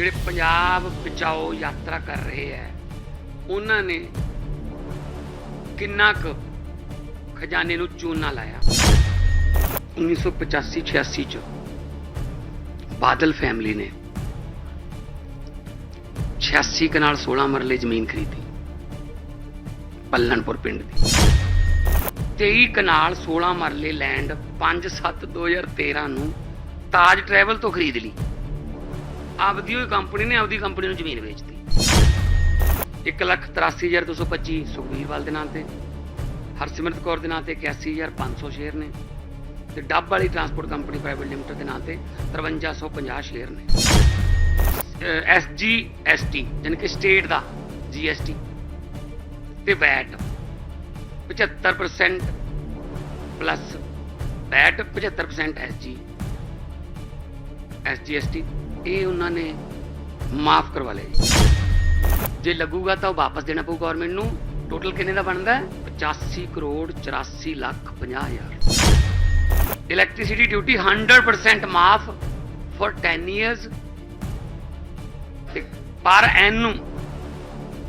ਜਿਹੜੇ ਪੰਜਾਬ ਬਚਾਓ ਯਾਤਰਾ ਕਰ ਰਹੇ ਹੈ, ਉਹਨਾਂ ਨੇ ਕਿੰਨਾ ਕੁ ਖਜ਼ਾਨੇ ਨੂੰ ਚੂਨਾ ਲਾਇਆ? 1985-86 ਚ ਬਾਦਲ ਫੈਮਿਲੀ ਨੇ 86 ਕਨਾਲ 16 ਮਰਲੇ ਜ਼ਮੀਨ ਖਰੀਦੀ, ਪੱਲਣਪੁਰ ਪਿੰਡ ਦੀ। 23 ਕਨਾਲ 16 ਮਰਲੇ ਲੈਂਡ 5/7/2013 ਨੂੰ ਤਾਜ ਟਰੈਵਲ ਤੋਂ ਖਰੀਦ ਲਈ। ਆਪਦੀ ਹੋਈ ਕੰਪਨੀ ਨੇ ਆਪਦੀ ਕੰਪਨੀ ਨੂੰ ਜ਼ਮੀਨ ਵੇਚਤੀ। 183225 ਸੁਖਬੀਰਵਾਲ ਦੇ ਨਾਂ ਤੇ, ਹਰਸਿਮਰਤ ਕੌਰ ਦੇ ਨਾਂ ਤੇ 81500 ਸ਼ੇਅਰ ਨੇ ਤੇ ਡੱਬ ਵਾਲੀ ਟਰਾਂਸਪੋਰਟ ਕੰਪਨੀ ਪ੍ਰਾਈਵੇਟ ਲਿਮਟਿਡ ਦੇ ਨਾਂ ਤੇ 5350 ਸ਼ੇਅਰ ਨੇ। ਐਸਜੀ ਐਸਟੀ ਯਾਨੀ ਕਿ ਸਟੇਟ ਦਾ ਜੀਐਸਟੀ ਤੇ VAT. 75% plus VAT 75% SG SGST ਇਹ ਉਹਨਾਂ ਨੇ ਮਾਫ ਕਰਵਾ ਲਿਆ ਜੀ। ਜੇ ਲੱਗੂਗਾ ਤਾਂ ਉਹ ਵਾਪਸ ਦੇਣਾ ਪਊ ਗਵਰਨਮੈਂਟ ਨੂੰ। ਟੋਟਲ ਕਿੰਨੇ ਦਾ ਬਣਦਾ? ਹੈ 85 ਕਰੋੜ 84 ਲੱਖ 50 ਹਜ਼ਾਰ। ਇਲੈਕਟ੍ਰਿਸਿਟੀ ਡਿਊਟੀ 100% ਮਾਫ ਫॉर 10 ਇਅਰਸ ਤੇ ਪਰ ਐਨੂ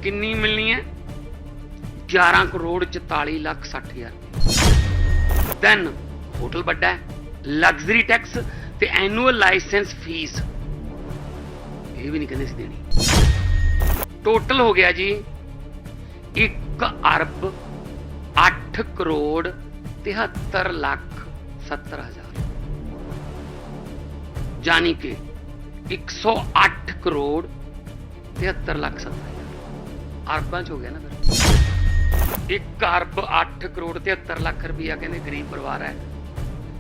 ਕਿੰਨੀ ਮਿਲਣੀ ਹੈ? 11 ਕਰੋੜ 44 ਲੱਖ 60 ਹਜ਼ਾਰ। ਦੈਨ ਹੋਟਲ ਵੱਡਾ ਹੈ। ਲਗਜ਼ਰੀ ਟੈਕਸ ਤੇ ਐਨੂਅਲ ਲਾਇਸੈਂਸ ਫੀਸ ਇਹ ਵੀ ਨਹੀਂ ਕਹਿੰਦੇ ਸੀ ਦੇਣੀ ਟੋਟਲ ਹੋ ਗਿਆ ਜੀ 1 ਅਰਬ 8 ਕਰੋੜ 73 ਲੱਖ 70 ਹਜ਼ਾਰ ਜਾਨੀ ਕਿ 108 ਕਰੋੜ 73 ਲੱਖ 70 ਹਜ਼ਾਰ ਅਰਬਾਂ ਚ ਹੋ ਗਿਆ ਨਾ ਫਿਰ 1 ਅਰਬ 8 ਕਰੋੜ 73 ਲੱਖ ਰੁਪਈਆ ਕਹਿੰਦੇ ਗਰੀਬ ਪਰਿਵਾਰ ਹੈ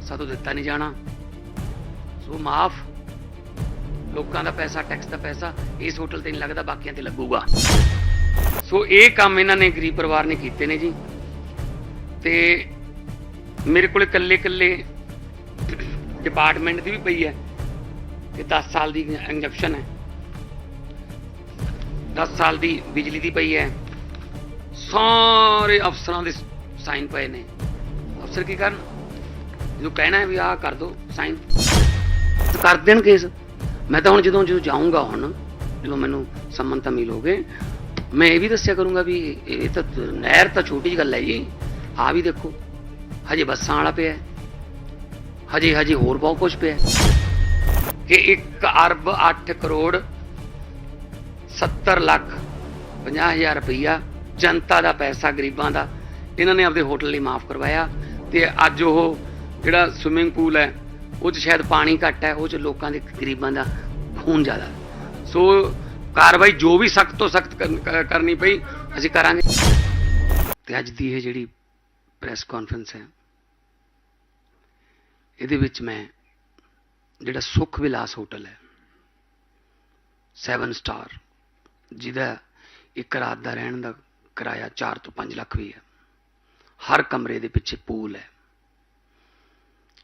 ਸਾਤੋਂ ਦਿੱਤਾ ਨਹੀਂ ਜਾਣਾ ਸੋ ਮਾਫ ਲੋਕਾਂ ਦਾ ਪੈਸਾ ਟੈਕਸ ਦਾ ਪੈਸਾ, ਇਸ ਹੋਟਲ ਤੇ ਨਹੀਂ ਲੱਗਦਾ, ਬਾਕੀਆਂ ਤੇ ਲੱਗੂਗਾ। ਸੋ ਇਹ ਕੰਮ ਇਹਨਾਂ ਨੇ ਗਰੀਬ ਪਰਿਵਾਰ ਨੇ ਕੀਤੇ ਨੇ ਜੀ। ਤੇ ਮੇਰੇ ਕੋਲ ਇਕੱਲੇ ਇਕੱਲੇ ਡਿਪਾਰਟਮੈਂਟ ਦੀ ਵੀ ਪਈ ਹੈ। ਕਿ 10 ਸਾਲ ਦੀ ਇੰਜੈਕਸ਼ਨ ਹੈ। 10 ਸਾਲ ਦੀ ਬਿਜਲੀ ਦੀ ਪਈ ਹੈ। ਸਾਰੇ ਅਫਸਰਾਂ ਦੇ ਸਾਈਨ ਪਏ ਨੇ। ਅਫਸਰ ਕੀ ਕਰਨ? ਜਦੋਂ ਕਹਿਣਾ ਹੈ ਵੀ ਆਹ ਕਰ ਦੋ ਸਾਈਨ ਕਰ ਦੇਣ ਕੇਸ ਮੈਂ ਤਾਂ ਹੁਣ ਜਦੋਂ ਜਦੋਂ ਜਾਊਂਗਾ ਹੁਣ, ਜਦੋਂ ਮੈਨੂੰ ਸੰਮਨ ਤਾਂ ਮਿਲੋਗੇ ਮੈਂ ਇਹ ਵੀ ਦੱਸਿਆ ਕਰੂੰਗਾ ਵੀ ਇਹ ਤਾਂ ਨਹਿਰ ਤਾਂ ਛੋਟੀ ਜਿਹੀ ਗੱਲ ਹੈ ਜੀ। ਆ ਵੀ ਦੇਖੋ, ਹਜੇ ਬੱਸਾਂ ਵਾਲਾ ਪਿਆ ਹਜੇ ਹਜੇ ਹੋਰ ਬਹੁਤ ਕੁਝ ਪਿਆ ਕਿ 1 ਅਰਬ 8 ਕਰੋੜ 70 ਲੱਖ 50 ਹਜ਼ਾਰ ਰੁਪਈਆ ਜਨਤਾ ਦਾ ਪੈਸਾ ਗਰੀਬਾਂ ਦਾ। ਇਹਨਾਂ ਨੇ ਆਪਦੇ ਹੋਟਲ ਲਈ ਮਾਫ ਕਰਵਾਇਆ ਤੇ ਅੱਜ ਉਹ ਜਿਹੜਾ ਸਵਿਮਿੰਗ ਪੂਲ ਹੈ ਉਹ 'ਚ ਸ਼ਾਇਦ ਪਾਣੀ ਘੱਟ ਹੈ, ਉਹ 'ਚ ਲੋਕਾਂ ਦੇ ਗਰੀਬਾਂ ਦਾ ਖੂਨ ਜ਼ਿਆਦਾ। ਸੋ ਕਾਰਵਾਈ ਜੋ ਵੀ ਸਖਤ ਤੋਂ ਸਖਤ ਕਰਨੀ ਪਈ, ਅਸੀਂ ਕਰਾਂਗੇ। ਤੇ ਅੱਜ ਦੀ ਇਹ ਜਿਹੜੀ ਪ੍ਰੈਸ ਕਾਨਫਰੰਸ ਹੈ, ਇਹਦੇ ਵਿੱਚ ਮੈਂ ਜਿਹੜਾ ਸੁਖ ਵਿਲਾਸ ਹੋਟਲ ਹੈ 7 ਸਟਾਰ, ਜਿਹਦਾ ਇੱਕ ਰਾਤ ਦਾ ਰਹਿਣ ਦਾ ਕਿਰਾਇਆ 4 ਤੋਂ 5 ਲੱਖ ਵੀ ਹੈ, ਹਰ ਕਮਰੇ ਦੇ ਪਿੱਛੇ ਪੂਲ ਹੈ।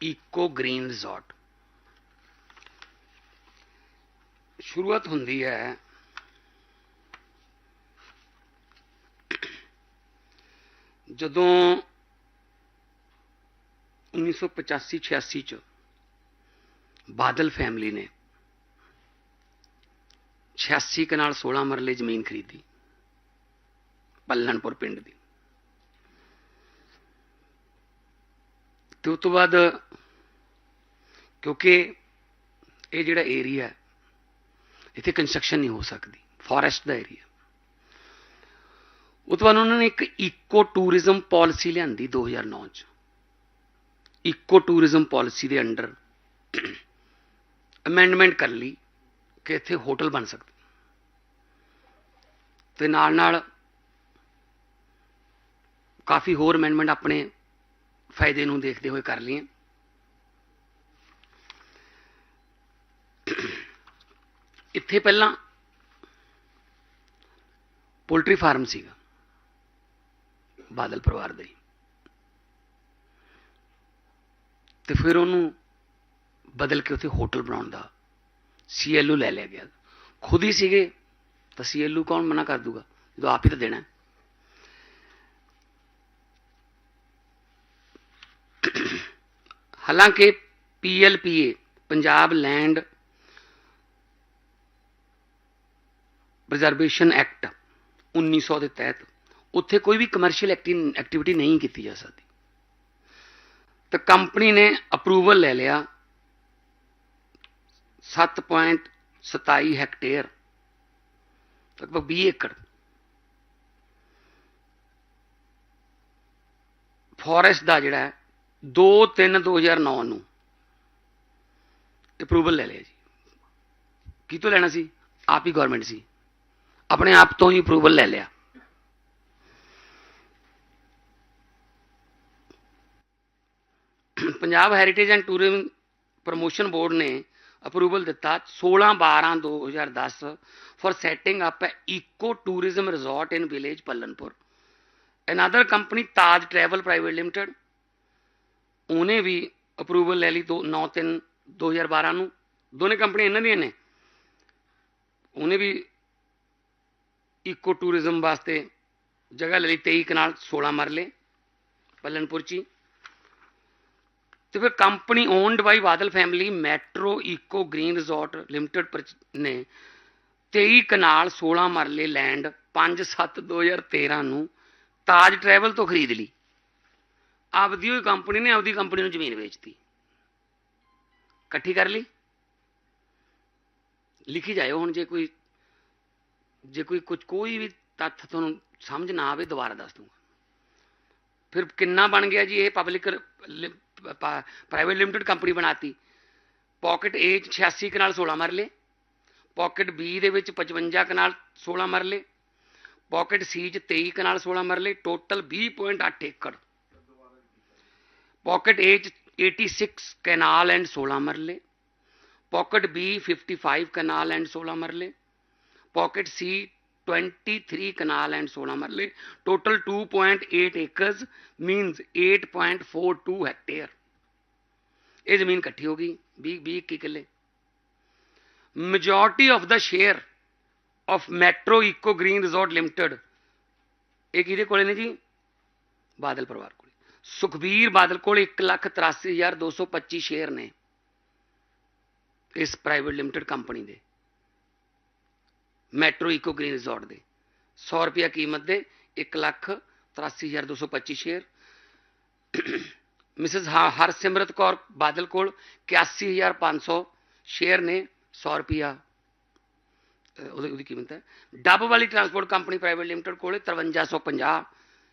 ਈਕੋ ਗ੍ਰੀਨ ਰਿਜ਼ੋਰਟ ਸ਼ੁਰੂਆਤ ਹੁੰਦੀ ਹੈ ਜਦੋਂ 1985-86 ਚ ਬਾਦਲ ਫੈਮਿਲੀ ਨੇ 86 ਕਨਾਲ 16 ਮਰਲੇ ਜ਼ਮੀਨ ਖਰੀਦੀ ਪੱਲਣਪੁਰ ਪਿੰਡ ਦੀ ਤੇ ਉਸ ਤੋਂ ਬਾਅਦ ਕਿਉਂਕਿ ਇਹ ਜਿਹੜਾ ਏਰੀਆ ਹੈ, ਇੱਥੇ ਕੰਸਟਰਕਸ਼ਨ ਨਹੀਂ ਹੋ ਸਕਦੀ ਫੋਰੈਸਟ ਦਾ ਏਰੀਆ ਉਹ ਤੋਂ ਬਾਅਦ ਉਹਨਾਂ ਨੇ ਇੱਕ ਇਕੋ ਟੂਰਿਜ਼ਮ ਪਾਲਿਸੀ ਲਿਆਂਦੀ 2009 ਚ। ਇਕੋ ਟੂਰਿਜ਼ਮ ਪਾਲਿਸੀ ਦੇ ਅੰਡਰ ਅਮੈਂਡਮੈਂਟ ਕਰ ਲਈ ਕਿ ਇੱਥੇ ਹੋਟਲ ਬਣ ਸਕਦੇ। ਤੇ ਨਾਲ ਨਾਲ ਕਾਫੀ ਹੋਰ ਅਮੈਂਡਮੈਂਟ ਆਪਣੇ ਫਾਇਦੇ ਨੂੰ ਦੇਖਦੇ ਹੋਏ ਕਰ ਲਈਆਂ। ਇੱਥੇ ਪਹਿਲਾਂ ਪੋਲਟਰੀ ਫਾਰਮ ਸੀਗਾ, ਬਾਦਲ ਪਰਿਵਾਰ ਦਾ ਹੀ। ਤੇ ਫਿਰ ਉਹਨੂੰ ਬਦਲ ਕੇ ਉੱਥੇ ਹੋਟਲ ਬਣਾਉਣ ਦਾ ਸੀਐਲਯੂ ਲੈ ਲਿਆ ਗਿਆ। ਖੁਦ ਹੀ ਸੀਗੇ, ਤਾਂ ਸੀਐਲਯੂ ਕੌਣ ਮਨਾ ਕਰ ਦੂਗਾ? ਜਦੋਂ ਆਪ ਹੀ ਤਾਂ ਦੇਣਾ ਹੈ। ਹਾਲਾਂਕਿ PLPA Punjab land preservation act 1900 ਦੇ ਤਹਿਤ ਉੱਥੇ ਕੋਈ ਵੀ ਕਮਰਸ਼ੀਅਲ ਐਕਟੀਵਿਟੀ ਨਹੀਂ ਕੀਤੀ ਜਾ ਸਕਦੀ ਤਾਂ ਕੰਪਨੀ ਨੇ ਅਪਰੂਵਲ ਲੈ ਲਿਆ 7.27 ਹੈਕਟੇਅਰ ਲਗਭਗ 20 ਏਕੜ ਫੋਰੈਸਟ ਦਾ ਜਿਹੜਾ ਹੈ 2 3 2009 ਨੂੰ ਅਪਰੂਵਲ ਲੈ ਲਿਆ ਜੀ। ਕੀ ਤੋਂ ਲੈਣਾ ਸੀ? ਆਪ ਹੀ ਗਵਰਨਮੈਂਟ ਸੀ। ਆਪਣੇ ਆਪ ਤੋਂ ਹੀ ਅਪਰੂਵਲ ਲੈ ਲਿਆ। Punjab heritage and tourism promotion board ਨੇ ਅਪਰੂਵਲ ਦਿੱਤਾ 16 12 2010 for setting up eco tourism resort in village Pallanpur another company Taj travel private limited ਉਹਨੇ ਵੀ ਅਪਰੂਵਲ ਲੈ ਲਈ ਤੋਂ 9 3 2012 ਨੂੰ। ਦੋਨੇ ਕੰਪਨੀਆਂ ਇਹਨਾਂ ਦੀਆਂ ਨੇ। ਉਹਨੇ ਵੀ ਇਕੋ ਟੂਰਿਜ਼ਮ ਵਾਸਤੇ ਜਗ੍ਹਾ ਲੈ ਲਈ 23 ਕਨਾਲ 16 ਮਰਲੇ, ਪੱਲਨਪੁਰ ਚ ਹੀ। ਤੇ ਫਿਰ company owned by Badal family metro eco green resort limited ਨੇ 23 ਕਨਾਲ 16 ਮਰਲੇ ਲੈਂਡ 5 7 2013 ਨੂੰ ਤਾਜ ਟਰੈਵਲ ਤੋਂ ਖਰੀਦ ਲਈ। ਆਪਦੀ ਹੋਈ ਕੰਪਨੀ ਨੇ ਆਪਦੀ ਕੰਪਨੀ ਨੂੰ ਜ਼ਮੀਨ ਵੇਚਤੀ। ਇਕੱਠੀ ਕਰ ਲਈ। ਲਿਖੀ ਜਾਇਓ ਹੁਣ ਜੇ ਕੋਈ ਜੇ ਕੋਈ ਕੁਝ ਕੋਈ ਵੀ ਤੱਥ ਤੁਹਾਨੂੰ ਸਮਝ ਨਾ ਆਵੇ ਦੁਬਾਰਾ ਦੱਸ ਦੂੰਗਾ। ਫਿਰ ਕਿੰਨਾ ਬਣ ਗਿਆ ਜੀ ਇਹ ਪਬਲਿਕ ਪ੍ਰਾਈਵੇਟ ਲਿਮਟਿਡ ਕੰਪਨੀ ਬਣਾਤੀ। ਪਾਕਟ A 'ਚ 86 ਕਨਾਲ 16 ਮਰਲੇ ਪਾਕਟ B ਦੇ ਵਿੱਚ 55 ਕਨਾਲ 16 ਮਰਲੇ ਪਾਕਟ C 'ਚ 23 ਕਨਾਲ 16 ਮਰਲੇ ਟੋਟਲ 20.8 ਏਕੜ। ਪਾਕਟ A 'ਚ 86 ਕਨਾਲ ਐਂਡ 16 ਮਰਲੇ ਪਾਕਟ B 55 ਕਨਾਲ ਐਂਡ 16 ਮਰਲੇ ਪਾਕਟ C 23 ਕਨਾਲ ਐਂਡ 16 ਮਰਲੇ ਟੋਟਲ 2.8 ਏਕਰਸ ਮੀਨਸ 8.42 ਹੈਕਟੇਅਰ ਇਹ ਜ਼ਮੀਨ ਇਕੱਠੀ ਹੋ ਗਈ 20 20 21 ਕਿੱਲੇ majority of the share of metro eco green resort limited ਇਹ ਕਿਹਦੇ ਕੋਲੇ ਨੇ ਜੀ ਬਾਦਲ ਪਰਿਵਾਰ ਕੋਲੇ ਸੁਖਬੀਰ ਬਾਦਲ ਕੋਲ 183225 ਸ਼ੇਅਰ ਨੇ ਇਸ ਪ੍ਰਾਈਵੇਟ ਲਿਮਟਿਡ ਕੰਪਨੀ ਦੇ, ਮੈਟਰੋ ਇਕੋ ਗ੍ਰੀਨ ਰਿਜ਼ੋਰਟ ਦੇ 100 ਰੁਪਿਆ ਕੀਮਤ ਦੇ 183225 ਸ਼ੇਅਰ। ਮਿਸਿਸ ਹਰਸਿਮਰਤ ਕੌਰ ਬਾਦਲ ਕੋਲ 81500 ਸ਼ੇਅਰ ਨੇ 100 ਰੁਪਿਆ ਉਹਦੀ ਉਹਦੀ ਕੀਮਤ ਹੈ। ਡੱਬ ਵਾਲੀ ਟਰਾਂਸਪੋਰਟ ਕੰਪਨੀ ਪ੍ਰਾਈਵੇਟ ਲਿਮਟਿਡ ਕੋਲੇ 5350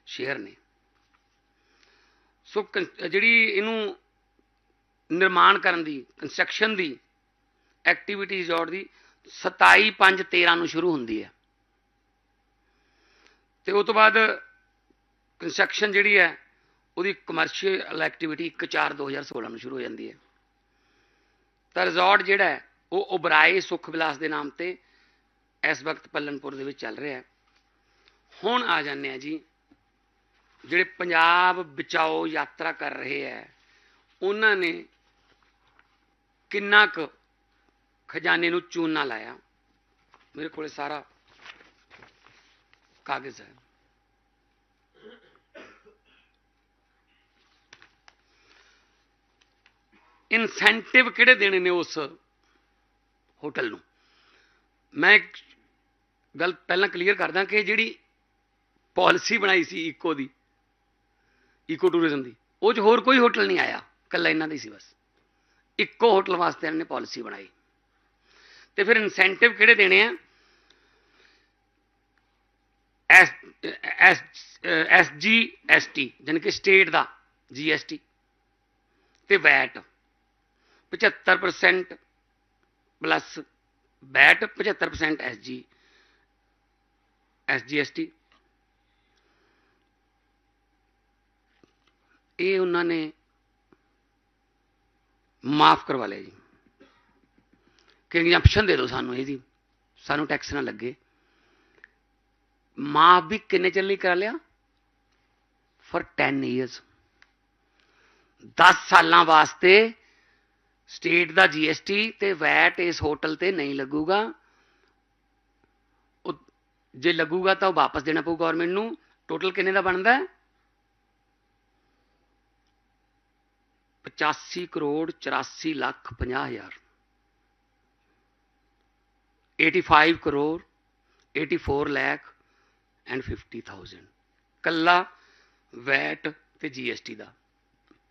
ਸ਼ੇਅਰ ਨੇ। ਸੋ ਕਨ- ਜਿਹੜੀ ਇਹਨੂੰ ਨਿਰਮਾਣ ਕਰਨ ਦੀ ਕੰਸਟਰਕਸ਼ਨ ਦੀ ਐਕਟੀਵਿਟੀ ਰਿਜ਼ੋਰਟ ਦੀ 27 5 13 ਨੂੰ ਸ਼ੁਰੂ ਹੁੰਦੀ ਹੈ। ਤੇ ਉਸ ਤੋਂ ਬਾਅਦ ਕੰਸਟਰਕਸ਼ਨ ਜਿਹੜੀ ਹੈ, ਉਹਦੀ ਕਮਰਸ਼ੀਅਲ ਐਕਟੀਵਿਟੀ 1 4 2016 ਨੂੰ ਸ਼ੁਰੂ ਹੋ ਜਾਂਦੀ ਹੈ। ਤਾਂ ਰਿਜ਼ੋਰਟ ਜਿਹੜਾ ਹੈ, ਉਹ ਉਬਰਾਏ ਸੁਖ ਵਿਲਾਸ ਦੇ ਨਾਮ ਤੇ ਇਸ ਵਕਤ ਪੱਲਨਪੁਰ ਦੇ ਵਿੱਚ ਚੱਲ ਰਿਹਾ ਹੈ। ਹੁਣ ਆ ਜਾਂਦੇ ਆ ਜੀ ਜਿਹੜੇ ਪੰਜਾਬ ਬਚਾਓ ਯਾਤਰਾ ਕਰ ਰਹੇ ਹੈ, ਉਹਨਾਂ ਨੇ ਕਿੰਨਾ ਕੁ ਖਜ਼ਾਨੇ ਨੂੰ ਚੂਨਾ ਲਾਇਆ। ਮੇਰੇ ਕੋਲੇ ਸਾਰਾ ਕਾਗਜ਼ ਹੈ। ਇਨਸੈਂਟਿਵ ਕਿਹੜੇ ਦੇਣੇ ਨੇ ਉਸ ਹੋਟਲ ਨੂੰ? ਮੈਂ ਇੱਕ ਗੱਲ ਪਹਿਲਾਂ ਕਲੀਅਰ ਕਰਦਾ ਕਿ ਜਿਹੜੀ ਪਾਲਿਸੀ ਬਣਾਈ ਸੀ ਇਕੋ ਦੀ ਈਕੋ ਟੂਰਿਜ਼ਮ ਦੀ। ਉਹ 'ਚ ਹੋਰ ਕੋਈ ਹੋਟਲ ਨਹੀਂ ਆਇਆ। ਕੱਲਾ ਇਹਨਾਂ ਦੀ ਸੀ ਬਸ। ਇੱਕੋ ਹੋਟਲ ਵਾਸਤੇ ਇਹਨਾਂ ਨੇ ਪਾਲਿਸੀ ਬਣਾਈ। ਤੇ ਫਿਰ ਇਨਸੈਂਟਿਵ ਕਿਹੜੇ ਦੇਣੇ ਆ? S S S G S T ਜਾਣੀ ਕਿ ਸਟੇਟ ਦਾ ਜੀ ਐਸ ਟੀ ਤੇ VAT 75% plus VAT 75% S G S G S T ਇਹ ਉਹਨਾਂ ਨੇ ਮਾਫ ਕਰਵਾ ਲਿਆ ਜੀ। ਕਿ ਐਗਜ਼ੈਂਪਸ਼ਨ ਦੇ ਦਿਓ ਸਾਨੂੰ ਇਹਦੀ। ਸਾਨੂੰ ਟੈਕਸ ਨਾ ਲੱਗੇ। ਮਾਫ ਵੀ ਕਿੰਨੇ ਚਿਰ ਲਈ ਕਰਾ ਲਿਆ? ਫॉर 10 ਇਅਰਸ 10 ਸਾਲਾਂ ਵਾਸਤੇ ਸਟੇਟ ਦਾ ਜੀਐਸਟੀ ਤੇ ਵੈਟ ਇਸ ਹੋਟਲ ਤੇ ਨਹੀਂ ਲੱਗੂਗਾ। ਉਹ ਜੇ ਲੱਗੂਗਾ ਤਾਂ ਉਹ ਵਾਪਸ ਦੇਣਾ ਪਊ ਗਵਰਨਮੈਂਟ ਨੂੰ। ਟੋਟਲ ਕਿੰਨੇ ਦਾ ਬਣਦਾ? ਹੈ 85 ਕਰੋੜ 84 ਲੱਖ 50 ਹਜ਼ਾਰ। 85 ਕਰੋੜ 84 ਲੱਖ ਐਂਡ 50000 ਕੱਲਾ ਵੈਟ ਤੇ ਜੀਐਸਟੀ ਦਾ।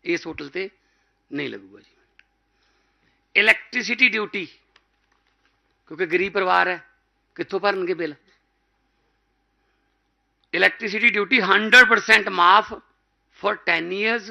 ਇਸ ਹੋਟਲ ਤੇ ਨਹੀਂ ਲੱਗੂਗਾ ਜੀ। ਇਲੈਕਟ੍ਰਿਸਿਟੀ ਡਿਊਟੀ ਕਿਉਂਕਿ ਗਰੀਬ ਪਰਿਵਾਰ ਹੈ, ਕਿੱਥੋਂ ਭਰਨਗੇ ਬਿੱਲ? ਇਲੈਕਟ੍ਰਿਸਿਟੀ ਡਿਊਟੀ 100% ਮਾਫ ਫॉर 10 ਇਅਰਸ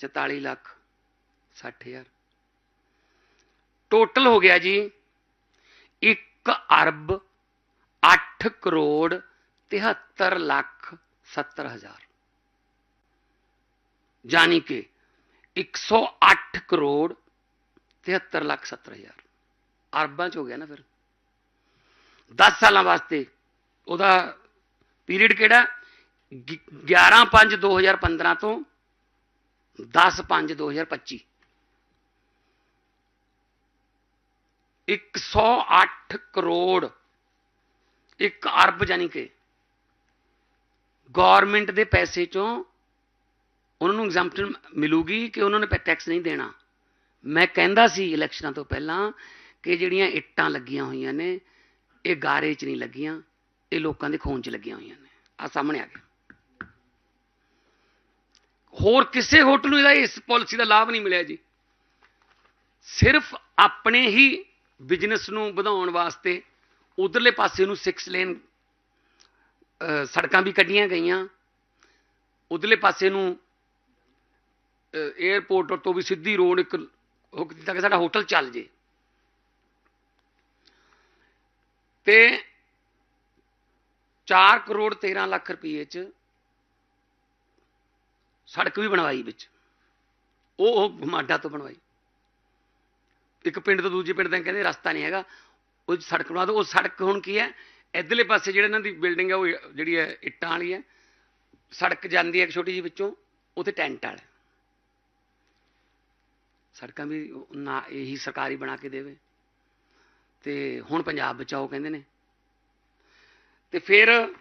44 ਲੱਖ 60 ਹਜ਼ਾਰ। ਟੋਟਲ ਹੋ ਗਿਆ ਜੀ 1 ਅਰਬ 8 ਕਰੋੜ 73 ਲੱਖ 70 ਹਜ਼ਾਰ। ਯਾਨੀ ਕਿ 108 ਕਰੋੜ 73 ਲੱਖ 70 ਹਜ਼ਾਰ। ਅਰਬਾਂ ਚ ਹੋ ਗਿਆ ਨਾ ਫਿਰ। 10 ਸਾਲਾਂ ਵਾਸਤੇ ਉਹਦਾ ਪੀਰੀਅਡ ਕਿਹੜਾ? 11 5 2015 ਤੋਂ 10 5 2025 108 ਕਰੋੜ 1 ਅਰਬ ਯਾਨੀ ਕਿ ਗਵਰਨਮੈਂਟ ਦੇ ਪੈਸੇ ਚੋਂ ਉਹਨਾਂ ਨੂੰ ਐਗਜ਼ਾਮਪਲ ਮਿਲੂਗੀ ਕਿ ਉਹਨਾਂ ਨੇ ਟੈਕਸ ਨਹੀਂ ਦੇਣਾ। ਮੈਂ ਕਹਿੰਦਾ ਸੀ ਇਲੈਕਸ਼ਨਾਂ ਤੋਂ ਪਹਿਲਾਂ ਕਿ ਜਿਹੜੀਆਂ ਇੱਟਾਂ ਲੱਗੀਆਂ ਹੋਈਆਂ ਨੇ, ਇਹ ਗਾਰੇ 'ਚ ਨਹੀਂ ਲੱਗੀਆਂ, ਇਹ ਲੋਕਾਂ ਦੇ ਖੂਨ 'ਚ ਲੱਗੀਆਂ ਹੋਈਆਂ ਨੇ। ਆ ਸਾਹਮਣੇ ਆ ਗਿਆ। ਹੋਰ ਕਿਸੇ ਹੋਟਲ ਨੂੰ ਇਹਦਾ ਇਸ ਪਾਲਿਸੀ ਦਾ ਲਾਭ ਨਹੀਂ ਮਿਲਿਆ ਜੀ। ਸਿਰਫ ਆਪਣੇ ਹੀ ਬਿਜ਼ਨਸ ਨੂੰ ਵਧਾਉਣ ਵਾਸਤੇ ਉਧਰਲੇ ਪਾਸੇ ਨੂੰ 6 ਲੇਨ ਸੜਕਾਂ ਵੀ ਕੱਢੀਆਂ ਗਈਆਂ। ਉਧਰਲੇ ਪਾਸੇ ਨੂੰ 에어ਪੋਰਟ ਤੋਂ ਵੀ ਸਿੱਧੀ ਰੋਡ ਇੱਕ ਹੁਕ ਦਿੱਤਾ ਕਿ ਸਾਡਾ ਹੋਟਲ ਚੱਲ ਜੇ। ਤੇ 4 ਕਰੋੜ 13 ਲੱਖ ਰੁਪਏ ਚ ਸੜਕ ਵੀ ਬਣਵਾਈ ਵਿੱਚ। ਉਹ ਉਹ ਮਾਡਾ ਤੋਂ ਬਣਵਾਈ। ਇੱਕ ਪਿੰਡ ਤੋਂ ਦੂਜੇ ਪਿੰਡ ਤੱਕ ਕਹਿੰਦੇ ਰਸਤਾ ਨਹੀਂ ਹੈਗਾ। ਉਹ ਸੜਕ ਬਣਾ ਦੋ। ਉਹ ਸੜਕ ਹੁਣ ਕੀ ਹੈ? ਇਧਰਲੇ ਪਾਸੇ ਜਿਹੜੇ ਇਹਨਾਂ ਦੀ ਬਿਲਡਿੰਗ ਹੈ ਉਹ ਜਿਹੜੀ ਹੈ, ਇੱਟਾਂ ਵਾਲੀ ਹੈ। ਸੜਕ ਜਾਂਦੀ ਹੈ ਇੱਕ ਛੋਟੀ ਜਿਹੀ ਵਿੱਚੋਂ। ਉੱਥੇ ਟੈਂਟ ਵਾਲਾ ਸੜਕਾਂ ਵੀ ਨਾ ਇਹੀ ਸਰਕਾਰੀ ਬਣਾ ਕੇ ਦੇਵੇ। ਤੇ ਹੁਣ ਪੰਜਾਬ ਬਚਾਓ ਕਹਿੰਦੇ ਨੇ। ਤੇ ਫਿਰ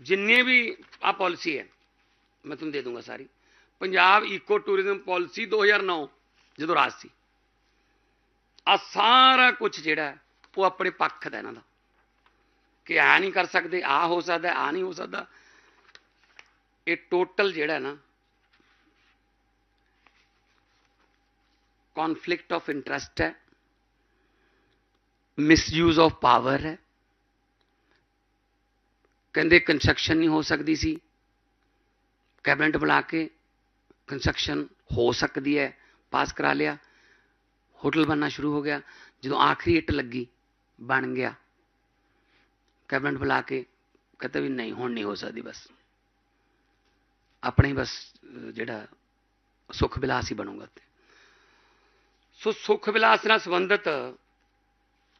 ਜਿੰਨੇ ਵੀ ਆ ਪਾਲਿਸੀ ਹੈ, ਮੈਂ ਤੁਹਾਨੂੰ ਦੇ ਦੂੰਗਾ ਸਾਰੀ। ਪੰਜਾਬ ਇਕੋ ਟੂਰਿਜ਼ਮ ਪਾਲਿਸੀ 2009 ਜਦੋਂ ਰਾਜ ਸੀ। ਆ ਸਾਰਾ ਕੁਝ ਜਿਹੜਾ ਉਹ ਆਪਣੇ ਪੱਖ ਦਾ ਇਹਨਾਂ ਦਾ। ਕਿ ਆ ਨਹੀਂ ਕਰ ਸਕਦੇ, ਆ ਹੋ ਸਕਦਾ, ਆ ਨਹੀਂ ਹੋ ਸਕਦਾ। ਇਹ ਟੋਟਲ ਜਿਹੜਾ ਨਾ ਕਨਫਲਿਕਟ ਆਫ ਇੰਟਰਸਟ ਹੈ ਮਿਸਯੂਜ਼ ਆਫ ਪਾਵਰ ਹੈ। ਕਹਿੰਦੇ ਕੰਸਟਰਕਸ਼ਨ ਨਹੀਂ ਹੋ ਸਕਦੀ ਸੀ। ਕੈਬਨਿਟ ਬੁਲਾ ਕੇ ਕੰਸਟਰਕਸ਼ਨ ਹੋ ਸਕਦੀ ਹੈ ਪਾਸ ਕਰਾ ਲਿਆ। ਹੋਟਲ ਬਣਨਾ ਸ਼ੁਰੂ ਹੋ ਗਿਆ। ਜਦੋਂ ਆਖਰੀ ਇੱਟ ਲੱਗੀ, ਬਣ ਗਿਆ। ਕੈਬਨਿਟ ਬੁਲਾ ਕੇ ਕਹਿੰਦੇ ਵੀ ਨਹੀਂ, ਹੁਣ ਨਹੀਂ ਹੋ ਸਕਦੀ, ਬਸ। ਆਪਣੇ ਹੀ ਬਸ, ਜਿਹੜਾ ਸੁਖ ਵਿਲਾਸ ਹੀ ਬਣੂਗਾ ਤੇ ਸੋ ਸੁਖ ਵਿਲਾਸ ਨਾਲ ਸੰਬੰਧਿਤ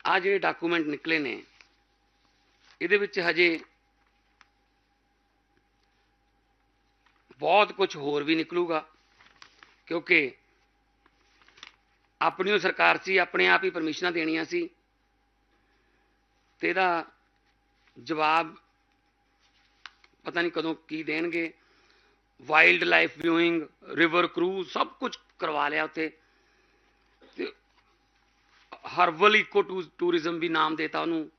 ਆ ਜਿਹੜੇ ਡਾਕੂਮੈਂਟ ਨਿਕਲੇ ਨੇ, ਇਹਦੇ ਵਿੱਚ ਹਜੇ ਬਹੁਤ ਕੁਝ ਹੋਰ ਵੀ ਨਿਕਲੂਗਾ, ਕਿਉਂਕਿ ਆਪਣੀ ਉਹ ਸਰਕਾਰ ਸੀ, ਆਪਣੇ ਆਪ ਹੀ ਪਰਮਿਸ਼ਨਾਂ ਦੇਣੀਆਂ ਸੀ ਤੇ ਇਹਦਾ ਜਵਾਬ ਪਤਾ ਨਹੀਂ ਕਦੋਂ ਕੀ ਦੇਣਗੇ। Wild life viewing river cruise ਸਭ ਕੁਝ ਕਰਵਾ ਲਿਆ ਉੱਥੇ। ਤੇ ਹਰਬਲ ਇਕੋ ਟੂਰਿਜ਼ਮ ਵੀ ਨਾਮ ਦੇਤਾ ਉਹਨੂੰ।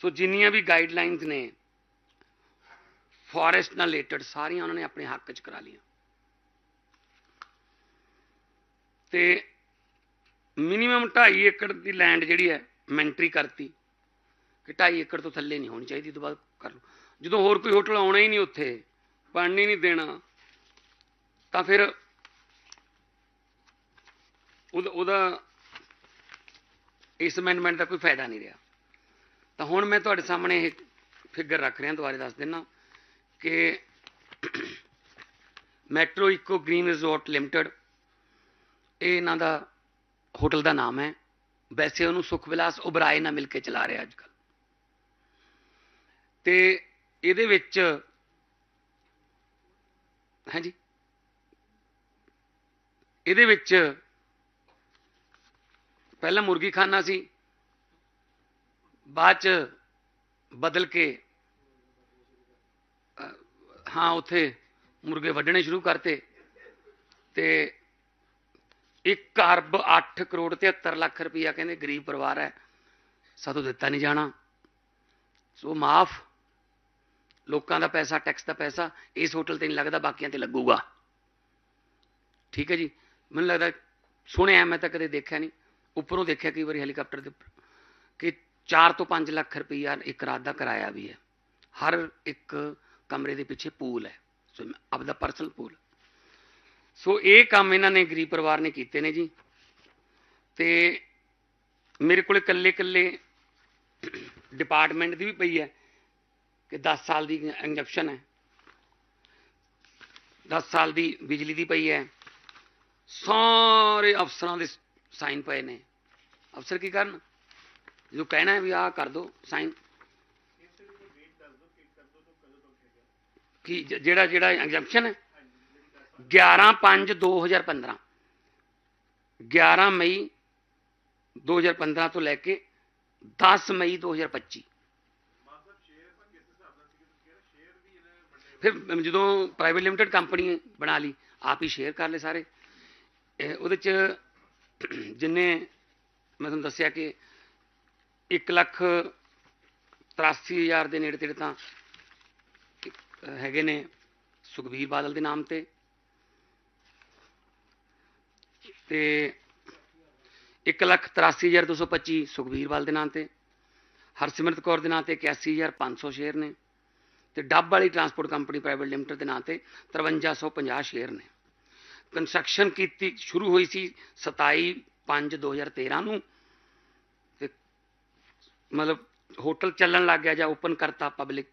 ਸੋ ਜਿੰਨੀਆਂ ਵੀ ਗਾਈਡਲਾਈਨਸ ਨੇ ਫੋਰੈਸਟ ਨਾਲ ਰਿਲੇਟਡ ਸਾਰੀਆਂ ਉਹਨਾਂ ਨੇ ਆਪਣੇ ਹੱਕ 'ਚ ਕਰਾ ਲਈਆਂ। ਤੇ ਮਿਨੀਮਮ 2.5 ਏਕੜ ਦੀ ਲੈਂਡ ਜਿਹੜੀ ਹੈ ਮੈਂਟਰੀ ਕਰਤੀ ਕਿ 2.5 ਏਕੜ ਤੋਂ ਥੱਲੇ ਨਹੀਂ ਹੋਣੀ ਚਾਹੀਦੀ, ਇਹ ਤੋਂ ਬਾਅਦ ਕਰ ਲਓ। ਜਦੋਂ ਹੋਰ ਕੋਈ ਹੋਟਲ ਆਉਣਾ ਹੀ ਨਹੀਂ ਉੱਥੇ ਪਾਣੀ ਨਹੀਂ ਦੇਣਾ, ਤਾਂ ਫਿਰ ਉਹਦਾ ਉਹਦਾ ਇਸ ਅਮੈਂਡਮੈਂਟ ਦਾ ਕੋਈ ਫਾਇਦਾ ਨਹੀਂ ਰਿਹਾ। ਤਾਂ ਹੁਣ ਮੈਂ ਤੁਹਾਡੇ ਸਾਹਮਣੇ ਇਹ ਫਿਗਰ ਰੱਖ ਰਿਹਾ, ਦੁਬਾਰੇ ਦੱਸ ਦਿੰਨਾ। ਕਿ ਮੈਟਰੋ ਇਕੋ ਗ੍ਰੀਨ ਰਿਜ਼ੋਰਟ ਲਿਮਟਿਡ, ਇਹ ਇਹਨਾਂ ਦਾ ਹੋਟਲ ਦਾ ਨਾਮ ਹੈ। ਵੈਸੇ ਉਹਨੂੰ ਸੁਖ ਵਿਲਾਸ ਉਬਰਾਏ ਨਾਲ ਮਿਲ ਕੇ ਚਲਾ ਰਿਹਾ ਅੱਜ ਕੱਲ ਤੇ ਇਹਦੇ ਵਿੱਚ, ਹਾਂਜੀ? ਇਹਦੇ ਵਿੱਚ ਪਹਿਲਾਂ ਮੁਰਗੀ ਖਾਨਾ ਸੀ, ਬਾਅਦ ਚ ਬਦਲ ਕੇ ਹਾਂ, ਉੱਥੇ ਮੁਰਗੇ ਵੱਢਣੇ ਸ਼ੁਰੂ ਕਰਤੇ ਤੇ 1 ਅਰਬ 8 ਕਰੋੜ 73 ਲੱਖ ਰੁਪਈਆ ਕਹਿੰਦੇ ਗਰੀਬ ਪਰਿਵਾਰ ਹੈ ਸਾਤੋਂ ਦਿੱਤਾ ਨਹੀਂ ਜਾਣਾ। ਸੋ ਮਾਫ, ਲੋਕਾਂ ਦਾ ਪੈਸਾ, ਟੈਕਸ ਦਾ ਪੈਸਾ, ਇਸ ਹੋਟਲ ਤੇ ਨਹੀਂ ਲੱਗਦਾ, ਬਾਕੀਆਂ ਤੇ ਲੱਗੂਗਾ। ਠੀਕ ਹੈ ਜੀ? ਮੈਨੂੰ ਲੱਗਦਾ ਸੁਣਿਆ ਮੈਂ ਤਾਂ ਕਦੇ ਦੇਖਿਆ ਨਹੀਂ। ਉੱਪਰੋਂ ਦੇਖਿਆ ਕਈ ਵਾਰੀ ਹੈਲੀਕਾਪਟਰ ਦੇ ਕਿ 4 ਤੋਂ 5 ਲੱਖ ਰੁਪਈਆ ਇੱਕ ਰਾਤ ਦਾ ਕਿਰਾਇਆ ਵੀ ਹੈ। ਹਰ ਇੱਕ ਕਮਰੇ ਦੇ ਪਿੱਛੇ ਪੂਲ ਹੈ। ਸੋ ਆਪਦਾ ਪਰਸਨਲ ਪੂਲ ਸੋ ਇਹ ਕੰਮ ਇਹਨਾਂ ਨੇ ਗਰੀਬ ਪਰਿਵਾਰ ਨੇ ਕੀਤੇ ਨੇ ਜੀ। ਤੇ ਮੇਰੇ ਕੋਲ ਇਕੱਲੇ ਇਕੱਲੇ ਡਿਪਾਰਟਮੈਂਟ ਦੀ ਵੀ ਪਈ ਹੈ ਕਿ 10 ਸਾਲ ਦੀ ਇੰਜੈਕਸ਼ਨ ਹੈ। 10 ਸਾਲ ਦੀ ਬਿਜਲੀ ਦੀ ਪਈ ਹੈ। ਸਾਰੇ ਅਫਸਰਾਂ ਦੇ ਸਾਈਨ ਪਏ ਨੇ। ਅਫਸਰ ਕੀ ਕਰਨ? ਜਦੋਂ ਕਹਿਣਾ ਹੈ ਵੀ ਆਹ ਕਰ ਦੋ ਸਾਈਨ ਕਿ ਜਿਹੜਾ ਜਿਹੜਾ ਐਗਜ਼ੈਂਪਸ਼ਨ ਹੈ? 11 5 2015 11 ਮਈ 2015 ਤੋਂ ਲੈ ਕੇ 10 ਮਈ 2025 ਫਿਰ ਜਦੋਂ ਪ੍ਰਾਈਵੇਟ ਲਿਮਟਿਡ ਕੰਪਨੀ ਬਣਾ ਲਈ, ਆਪ ਹੀ ਸ਼ੇਅਰ ਕਰ ਲਏ ਸਾਰੇ। ਉਹਦੇ ਚ ਜਿੰਨੇ ਮੈਂ ਤੁਹਾਨੂੰ ਦੱਸਿਆ ਕਿ 1 ਲੱਖ 83 ਹਜ਼ਾਰ ਦੇ ਨੇੜੇ ਤੇੜੇ ਤਾਂ ਹੈਗੇ ਨੇ ਸੁਖਬੀਰ ਬਾਦਲ ਦੇ ਨਾਮ ਤੇ। ਤੇ 1 ਲੱਖ 83 ਹਜ਼ਾਰ 225 ਸੁਖਬੀਰ ਬਾਦਲ ਦੇ ਨਾਮ ਤੇ, ਹਰਸਿਮਰਤ ਕੌਰ ਦੇ ਨਾਮ ਤੇ 81500 ਸ਼ੇਅਰ ਨੇ, ਤੇ ਡੱਬ ਵਾਲੀ ਟਰਾਂਸਪੋਰਟ ਕੰਪਨੀ ਪ੍ਰਾਈਵੇਟ ਲਿਮਟਿਡ ਦੇ ਨਾਂ ਤੇ 5350 ਸ਼ੇਅਰ ਨੇ। ਕੰਸਟਰਕਸ਼ਨ ਕੀਤੀ ਸ਼ੁਰੂ ਹੋਈ ਸੀ 27 5 2013 ਨੂੰ, ਤੇ ਮਤਲਬ ਹੋਟਲ ਚੱਲਣ ਲੱਗ ਗਿਆ ਜਾਂ ਓਪਨ ਕਰਤਾ ਪਬਲਿਕ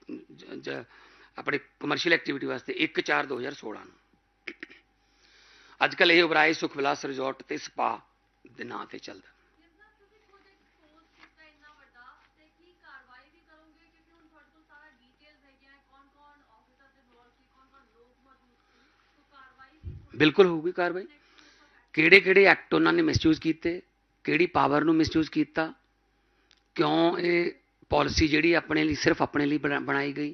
ਆਪਣੇ ਕਮਰਸ਼ੀਅਲ ਐਕਟੀਵਿਟੀ ਵਾਸਤੇ 1 4 2016 ਨੂੰ ਅੱਜ ਕੱਲ ਇਹ ਉਬਰਾਏ ਸੁਖ ਵਿਲਾਸ ਰਿਜ਼ੋਰਟ ਤੇ ਸਪਾ ਦੇ ਨਾਂ ਤੇ ਚੱਲਦਾ ਬਿਲਕੁਲ ਹੋਊਗੀ ਕਾਰਵਾਈ ਕਿਹੜੇ ਕਿਹੜੇ ਐਕਟ ਉਹਨਾਂ ਨੇ ਮਿਸਯੂਜ਼ ਕੀਤੇ ਕਿਹੜੀ ਪਾਵਰ ਨੂੰ ਮਿਸਯੂਜ਼ ਕੀਤਾ ਕਿਉਂ ਇਹ ਪਾਲਿਸੀ ਜਿਹੜੀ ਆਪਣੇ ਲਈ ਸਿਰਫ ਆਪਣੇ ਲਈ ਬਣਾ- ਬਣਾਈ ਗਈ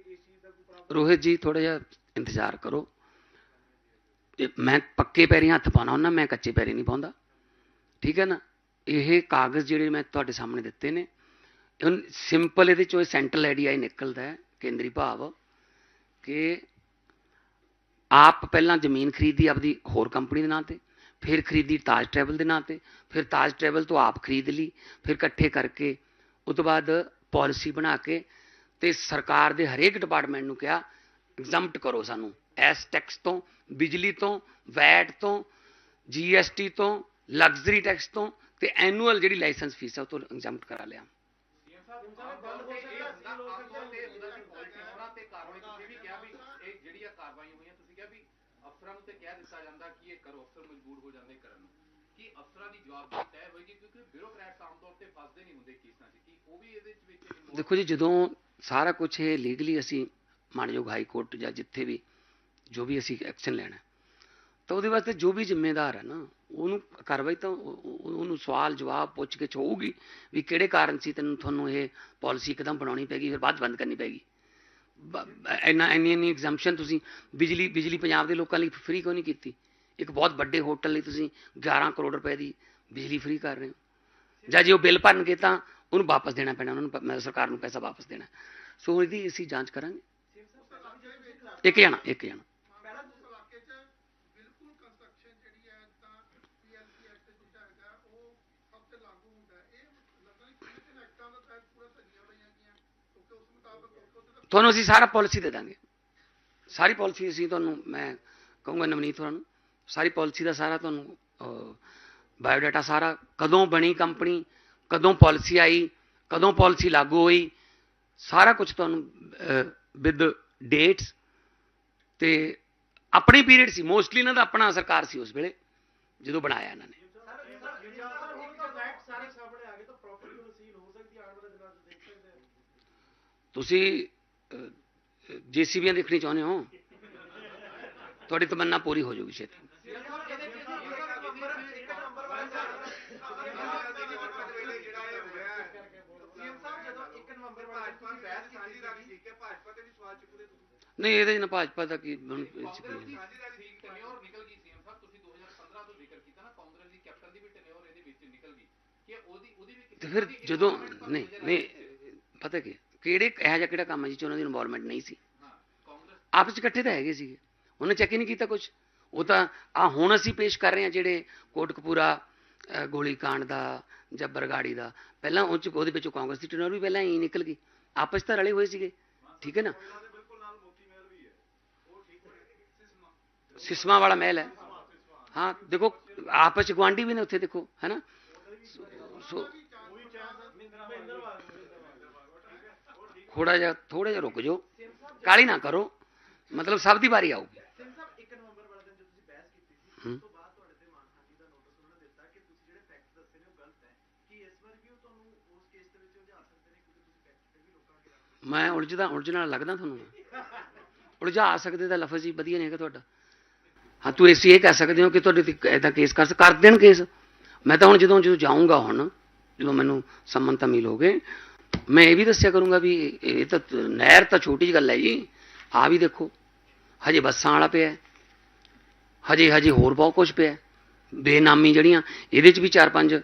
ਰੋਹਿਤ ਜੀ ਥੋੜਾ ਜਿਹਾ ਇੰਤਜ਼ਾਰ ਕਰੋ। ਮੈਂ ਪੱਕੇ ਪੈਰੀਂ ਹੱਥ ਪਾਉਣਾ ਹੁੰਦਾ, ਮੈਂ ਕੱਚੇ ਪੈਰੀਂ ਨਹੀਂ ਪਾਉਂਦਾ। ਠੀਕ ਹੈ ਨਾ? ਇਹ ਕਾਗਜ਼ ਜਿਹੜੇ ਮੈਂ ਤੁਹਾਡੇ ਸਾਹਮਣੇ ਦਿੱਤੇ ਨੇ ਸਿੰਪਲ ਇਹਦੇ ਚੋਂ ਸੈਂਟਰਲ ਆਈਡੀਆ ਹੀ ਨਿਕਲਦਾ ਹੈ, ਕੇਂਦਰੀ ਭਾਵ, ਕਿ ਆਪ ਪਹਿਲਾਂ ਜ਼ਮੀਨ ਖਰੀਦੀ ਆਪਦੀ ਹੋਰ ਕੰਪਨੀ ਦੇ ਨਾਂ ਤੇ, ਫਿਰ ਖਰੀਦੀ ਤਾਜ ਟਰੈਵਲ ਦੇ ਨਾਂ ਤੇ, ਫਿਰ ਤਾਜ ਟਰੈਵਲ ਤੋਂ ਆਪ ਖਰੀਦ ਲਈ, ਫਿਰ ਇਕੱਠੇ ਕਰਕੇ, ਉਸ ਤੋਂ ਬਾਅਦ ਪਾਲਿਸੀ ਬਣਾ ਕੇ ਤੇ ਸਰਕਾਰ ਦੇ ਹਰੇਕ ਡਿਪਾਰਟਮੈਂਟ ਨੂੰ ਕਿਹਾ ਐਗਜ਼ੈਂਪਟ ਕਰੋ ਸਾਨੂੰ। ਐਸ ਟੈਕਸ ਤੋਂ, ਬਿਜਲੀ ਤੋਂ, ਵੈਟ ਤੋਂ ਜੀਐਸਟੀ ਤੋਂ ਲਗਜ਼ਰੀ ਟੈਕਸ ਤੋਂ ਤੇ ਐਨੂਅਲ ਜਿਹੜੀ ਲਾਇਸੈਂਸ ਫੀਸ ਹੈ ਉਹ ਤੋਂ ਐਗਜ਼ੈਂਪਟ ਕਰਾ ਲਿਆ। ਅਫਸਰਾਂ ਨੂੰ ਤੇ ਕਹਿ ਦਿੱਤਾ ਜਾਂਦਾ ਕਿ ਇਹ ਕਰੋ ਅਫਸਰ ਮਜਬੂਰ ਹੋ ਜਾਂਦੇ ਕਰਨ ਨੂੰ ਕੀ ਅਫਸਰਾਂ ਦੀ ਜਵਾਬਦੇਹੀ ਤੈਅ ਹੋਏਗੀ ਕਿਉਂਕਿ ਬਿਊਰੋਕਰੈਟਸ ਆਮ ਤੌਰ ਤੇ ਫਸਦੇ ਨਹੀਂ ਹੁੰਦੇ ਕੇਸਾਂ 'ਚ ਕੀ ਉਹ ਵੀ ਇਹਦੇ ਵਿੱਚ ਦੇਖੋ ਜੀ, ਜਦੋਂ ਸਾਰਾ ਕੁਝ ਇਹ ਲੀਗਲੀ ਅਸੀਂ ਮਾਨਯੋਗ ਹਾਈ ਕੋਰਟ ਜਾਂ ਜਿੱਥੇ ਵੀ, ਜੋ ਵੀ ਅਸੀਂ ਐਕਸ਼ਨ ਲੈਣਾ ਤਾਂ ਉਹਦੇ ਵਾਸਤੇ ਜੋ ਵੀ ਜ਼ਿੰਮੇਦਾਰ ਹੈ ਨਾ, ਉਹਨੂੰ ਕਾਰਵਾਈ ਤਾਂ ਉਹ- ਉਹਨੂੰ ਸਵਾਲ ਜਵਾਬ ਪੁੱਛ ਕੇ ਹੋਊਗੀ ਵੀ ਕਿਹੜੇ ਕਾਰਨ ਸੀ ਤੈਨੂੰ, ਤੁਹਾਨੂੰ ਇਹ ਪਾਲਿਸੀ ਇੱਕਦਮ ਬਣਾਉਣੀ ਪੈਗੀ ਫਿਰ ਬਾਅਦ ਬੰਦ ਕਰਨੀ ਪੈਗੀ ਬ- ਇੰਨਾ, ਇੰਨੀ ਇੰਨੀ ਐਗਜ਼ੈਂਪਸ਼ਨ ਤੁਸੀਂ ਬਿਜਲੀ ਬਿਜਲੀ ਪੰਜਾਬ ਦੇ ਲੋਕਾਂ ਲਈ ਫ੍ਰੀ ਕਿਉਂ ਨਹੀਂ ਕੀਤੀ? ਇੱਕ ਬਹੁਤ ਵੱਡੇ ਹੋਟਲ ਲਈ ਤੁਸੀਂ 11 ਕਰੋੜ ਰੁਪਏ ਦੀ ਬਿਜਲੀ ਫ੍ਰੀ ਕਰ ਰਹੇ ਹੋ। ਜਾਂ ਜੇ ਉਹ ਬਿੱਲ ਭਰਨਗੇ ਤਾਂ ਉਹਨੂੰ ਵਾਪਸ ਦੇਣਾ ਪੈਣਾ ਉਹਨਾਂ ਨੂੰ ਸਰਕਾਰ ਨੂੰ ਪੈਸਾ ਵਾਪਸ ਦੇਣਾ। ਸੋ ਇਹਦੀ ਅਸੀਂ ਜਾਂਚ ਕਰਾਂਗੇ। ਇੱਕ ਜਣਾ ਇੱਕ ਜਣਾ। ਤੁਹਾਨੂੰ ਅਸੀਂ ਸਾਰਾ ਪਾਲਿਸੀ ਦੇ ਦਾਂਗੇ। ਸਾਰੀ ਪਾਲਿਸੀ ਅਸੀਂ ਤੁਹਾਨੂੰ ਮੈਂ ਕਹੂੰਗਾ ਨਵਨੀਤ ਹੋਰਾਂ ਨੂੰ ਸਾਰੀ ਪਾਲਿਸੀ ਦਾ ਸਾਰਾ ਤੁਹਾਨੂੰ ਬਾਇਓਡਾਟਾ ਸਾਰਾ ਕਦੋਂ ਬਣੀ ਕੰਪਨੀ ਕਦੋਂ ਪਾਲਿਸੀ ਆਈ, ਕਦੋਂ ਪਾਲਿਸੀ ਲਾਗੂ ਹੋਈ, ਸਾਰਾ ਕੁਝ ਤੁਹਾਨੂੰ ਵਿਦ ਡੇਟਸ ਤੇ ਆਪਣੇ ਪੀਰੀਅਡ ਸੀ ਮੋਸਟਲੀ ਇਹਨਾਂ ਦਾ ਆਪਣਾ ਸਰਕਾਰ ਸੀ ਉਸ ਵੇਲੇ, ਜਦੋਂ ਬਣਾਇਆ ਇਹਨਾਂ ਨੇ। ਤੁਸੀਂ ਜੀਸੀਬੀਆਂ ਦੇਖਣੀ ਚਾਹੁੰਦੇ ਹੋ? ਤੁਹਾਡੀ ਤਮੰਨਾ ਪੂਰੀ ਹੋ ਜਾਊਗੀ ਛੇਤੀ ਨਹੀਂ ਇਹਦੇ 'ਚ ਨਾ ਭਾਜਪਾ ਦਾ ਕੀ ਹੁਣ ਇਹ 'ਚ ਕੀ ਹੈ। ਟੈਨਿਓਰ ਨਿਕਲ ਗਈ ਸੀਐਮ ਸਾਹਿਬ ਤੁਸੀਂ 2015 ਤੋਂ ਜ਼ਿਕਰ ਕੀਤਾ ਨਾ ਕਾਂਗਰਸ ਦੀ ਕੈਪਟਨ ਦੀ ਵੀ ਟੈਨਿਓਰ ਇਹਦੇ ਵਿੱਚ ਨਿਕਲ ਗਈ। ਕਿ ਉਹਦੀ ਉਹਦੀ ਵੀ ਤੇ ਫਿਰ ਜਦੋਂ ਨਹੀਂ ਨਹੀਂ ਪਤਾ ਕੀ ਕਿਹੜੇ ਇਹੋ ਜਿਹਾ ਕਿਹੜਾ ਕੰਮ ਹੈ 'ਚ ਉਹਨਾਂ ਦੀ ਇਨਵੋਲਵਮੈਂਟ ਨਹੀਂ ਸੀ? ਆਪਸ 'ਚ ਇਕੱਠੇ ਤਾਂ ਹੈਗੇ ਸੀਗੇ। ਉਹਨੇ ਚੈੱਕ ਹੀ ਨਹੀਂ ਕੀਤਾ ਕੁਝ ਉਹ ਤਾਂ ਆ ਹੁਣ ਅਸੀਂ ਪੇਸ਼ ਕਰ ਰਹੇ ਹਾਂ ਜਿਹੜੇ ਕੋਟਕਪੂਰਾ ਅ, ਗੋਲੀकांड ਦਾ ਜਾਂ ਬਰਗਾੜੀ ਦਾ। ਪਹਿਲਾਂ ਉਹ 'ਚ ਉਹਦੇ ਵਿੱਚੋਂ ਕਾਂਗਰਸ ਦੀ ਟਨਰ ਵੀ ਪਹਿਲਾਂ ਹੀ ਨਿਕਲ ਗਈ। ਆਪਸ 'ਚ ਤਾਂ ਰਲੇ ਹੋਏ ਸੀਗੇ। ਠੀਕ ਹੈ ਨਾ ਸਿਸਮਾ ਵਾਲਾ ਮਹਿਲ ਹੈ ਹਾਂ ਦੇਖੋ ਆਪਸ 'ਚ ਗੁਆਂਢੀ ਵੀ ਨੇ ਉੱਥੇ ਦੇਖੋ ਹੈ ਨਾ ਸੋ ਥੋੜਾ ਜਿਹਾ ਥੋੜਾ ਜਿਹਾ ਰੁਕ ਜਾਓ ਕਾਲੀ ਨਾ ਕਰੋ ਮਤਲਬ ਸਭ ਦੀ ਵਾਰੀ ਆਊਗੀ ਸਿੰਘ ਸਾਹਿਬ 1 ਨਵੰਬਰ ਵਾਲੇ ਦਿਨ ਜਦੋਂ ਤੁਸੀਂ ਬਹਿਸ ਕੀਤੀ ਸੀ ਹੂੰ। ਉਸ ਤੋਂ ਬਾਅਦ ਤੁਹਾਡੇ ਤੇ ਮਾਨਹਾਨੀ ਦਾ ਨੋਟਿਸ ਉਹਨਾਂ ਨੇ ਦਿੱਤਾ ਕਿ ਤੁਸੀਂ ਜਿਹੜੇ ਫੈਕਟ ਦੱਸੇ ਨੇ ਉਹ ਗਲਤ ਹੈ ਕਿ ਇਸ ਵਾਰ ਵੀ ਉਹ ਤੁਹਾਨੂੰ ਉਸ ਕੇਸ ਦੇ ਵਿੱਚ ਉਲਝਾ ਸਕਦੇ ਨੇ ਕਿਉਂਕਿ ਤੁਸੀਂ ਫੈਕਟ ਤੇ ਵੀ ਲੋਕਾਂ ਅੱਗੇ ਰੱਖ ਮੈਂ ਉਲਝਦਾ, ਉਲਝਣ ਵਾਲਾ ਲੱਗਦਾ ਤੁਹਾਨੂੰ ਉਲਝਾ ਸਕਦੇ ਦਾ ਲਫ਼ਜ਼ ਹੀ ਵਧੀਆ ਨਹੀਂ ਹੈਗਾ ਤੁਹਾਡਾ। ਹਾਂ, ਤੂੰ ਇਸ ਇਹ ਕਹਿ ਸਕਦੇ ਹੋ ਕਿ ਤੁਹਾਡੇ ਤੇ ਐਦਾ ਕੇਸ ਕਰ ਕਰ ਦੇਣ ਕੇਸ। ਮੈਂ ਤਾਂ ਹੁਣ ਜਦੋਂ ਜਦੋਂ ਜਾਊਂਗਾ ਹੁਣ, ਜਦੋਂ ਮੈਨੂੰ ਸੰਮਨ ਤਾਂ ਮਿਲ ਮੈਂ ਇਹ ਵੀ ਦੱਸਿਆ ਕਰੂੰਗਾ ਵੀ ਇਹ ਤਾਂ ਨਹਿਰ ਤਾਂ ਛੋਟੀ ਜਿਹੀ ਗੱਲ ਹੈ ਜੀ। ਆ ਵੀ ਦੇਖੋ, ਹਜੇ ਬੱਸਾਂ ਵਾਲਾ ਪਿਆ ਹਜੇ ਹਜੇ ਹੋਰ ਬਹੁਤ ਕੁਝ ਪਿਆ ਬੇਨਾਮੀ ਜਿਹੜੀਆਂ, ਇਹਦੇ ਚ ਵੀ ਚਾਰ ਪੰਜ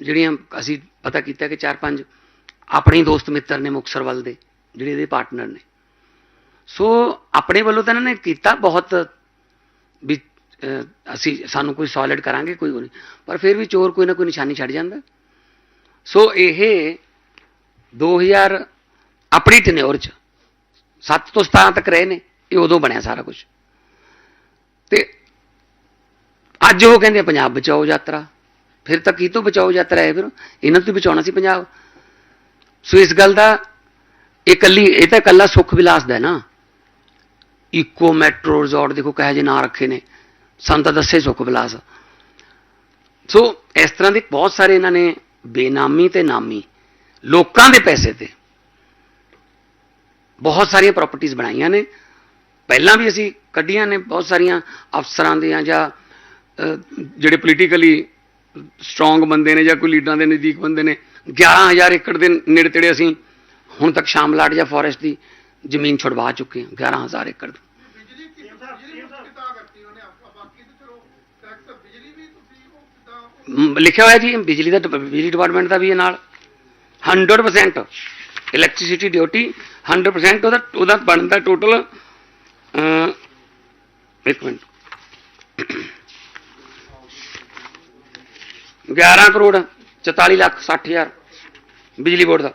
ਜਿਹੜੀਆਂ ਅਸੀਂ ਪਤਾ ਕੀਤਾ ਕਿ ਚਾਰ ਪੰਜ ਆਪਣੇ ਦੋਸਤ ਮਿੱਤਰ ਨੇ ਮੁਕਤਸਰ ਵੱਲ ਦੇ। ਜਿਹੜੇ ਇਹਦੇ ਪਾਰਟਨਰ ਨੇ। ਸੋ ਆਪਣੇ ਵੱਲੋਂ ਤਾਂ ਇਹਨਾਂ ਨੇ ਕੀਤਾ ਬਹੁਤ ਵੀ ਅਸੀਂ, ਸਾਨੂੰ ਕੋਈ ਸੋਲਿਡ ਕਰਾਂਗੇ, ਕੋਈ ਉਹ ਨਹੀਂ। ਪਰ ਫਿਰ ਵੀ ਚੋਰ ਕੋਈ ਨਾ ਕੋਈ ਨਿਸ਼ਾਨੀ ਛੱਡ ਜਾਂਦਾ। ਸੋ ਇਹ 2000 ਆਪਣੀ ਟਨਿਓਰ ਚ। 7 ਤੋਂ 17 ਤੱਕ ਰਹੇ ਨੇ। ਇਹ ਉਦੋਂ ਬਣਿਆ ਸਾਰਾ ਕੁਝ ਤੇ ਅੱਜ ਉਹ ਕਹਿੰਦੇ ਪੰਜਾਬ ਬਚਾਓ ਯਾਤਰਾ। ਫਿਰ ਤਾਂ ਕੀ ਤੋਂ ਬਚਾਓ ਯਾਤਰਾ ਹੈ ਫਿਰ? ਇਹਨਾਂ ਤੋਂ ਹੀ ਬਚਾਉਣਾ ਸੀ ਪੰਜਾਬ। ਸੋ ਇਸ ਗੱਲ ਦਾ ਇਹ ਇਕੱਲੀ ਇਹ ਤਾਂ ਇਕੱਲਾ ਸੁਖ ਵਿਲਾਸ ਦਾ ਹੈ ਨਾ। ਇਕੋ ਮੈਟਰੋ ਰਿਜ਼ੋਰਟ ਦੇਖੋ ਕਹੇ ਜੇ ਨਾਂ ਰੱਖੇ ਨੇ। ਸਾਨੂੰ ਤਾਂ ਦੱਸੇ ਸੁਖ ਵਿਲਾਸ। ਸੋ ਇਸ ਤਰ੍ਹਾਂ ਦੇ ਬਹੁਤ ਸਾਰੇ ਇਹਨਾਂ ਨੇ ਬੇਨਾਮੀ ਤੇ ਨਾਮੀ, ਲੋਕਾਂ ਦੇ ਪੈਸੇ ਤੇ ਬਹੁਤ ਸਾਰੀਆਂ ਪ੍ਰਾਪਰਟੀਆਂ ਬਣਾਈਆਂ ਨੇ। ਪਹਿਲਾਂ ਵੀ ਅਸੀਂ ਕੱਢੀਆਂ ਨੇ ਬਹੁਤ ਸਾਰੀਆਂ ਅਫਸਰਾਂ ਦੀਆਂ ਜਾਂ ਜਿਹੜੇ ਪੋਲੀਟੀਕਲੀ ਸਟਰੋਂਗ ਬੰਦੇ ਨੇ ਜਾਂ ਕੋਈ ਲੀਡਰਾਂ ਦੇ ਨਜ਼ਦੀਕ ਬੰਦੇ ਨੇ। 11000 ਏਕੜ ਦੇ ਨੇੜੇ ਤੇੜੇ ਅਸੀਂ ਹੁਣ ਤੱਕ ਸ਼ਾਮਲਾਟ ਜਾਂ ਫੋਰੈਸਟ ਦੀ ਜ਼ਮੀਨ ਛੁਡਵਾ ਚੁੱਕੇ ਹਾਂ 11000 ਏਕੜ ਦੀ ਬਿਜਲੀ ਕੀ ਬਿਜਲੀ ਮੁਕਤ ਕਿਤਾ ਕਰਤੀ ਉਹਨੇ? ਆਪਾਂ ਬਾਕੀ ਮ, ਲਿਖਿਆ ਹੋਇਆ ਜੀ ਬਿਜਲੀ ਦਾ ਡਿਪ- ਬਿਜਲੀ ਡਿਪਾਰਟਮੈਂਟ ਦਾ ਵੀ ਹੈ ਨਾਲ। 100% ਇਲੈਕਟ੍ਰਿਸਿਟੀ ਡਿਊਟੀ 100% ਉਹਦਾ ਉਹਦਾ ਬਣਦਾ ਟੋਟਲ ਇੱਕ ਮਿੰਟ। 11 ਕਰੋੜ 44 ਲੱਖ 60 ਹਜ਼ਾਰ ਬਿਜਲੀ ਬੋਰਡ ਦਾ।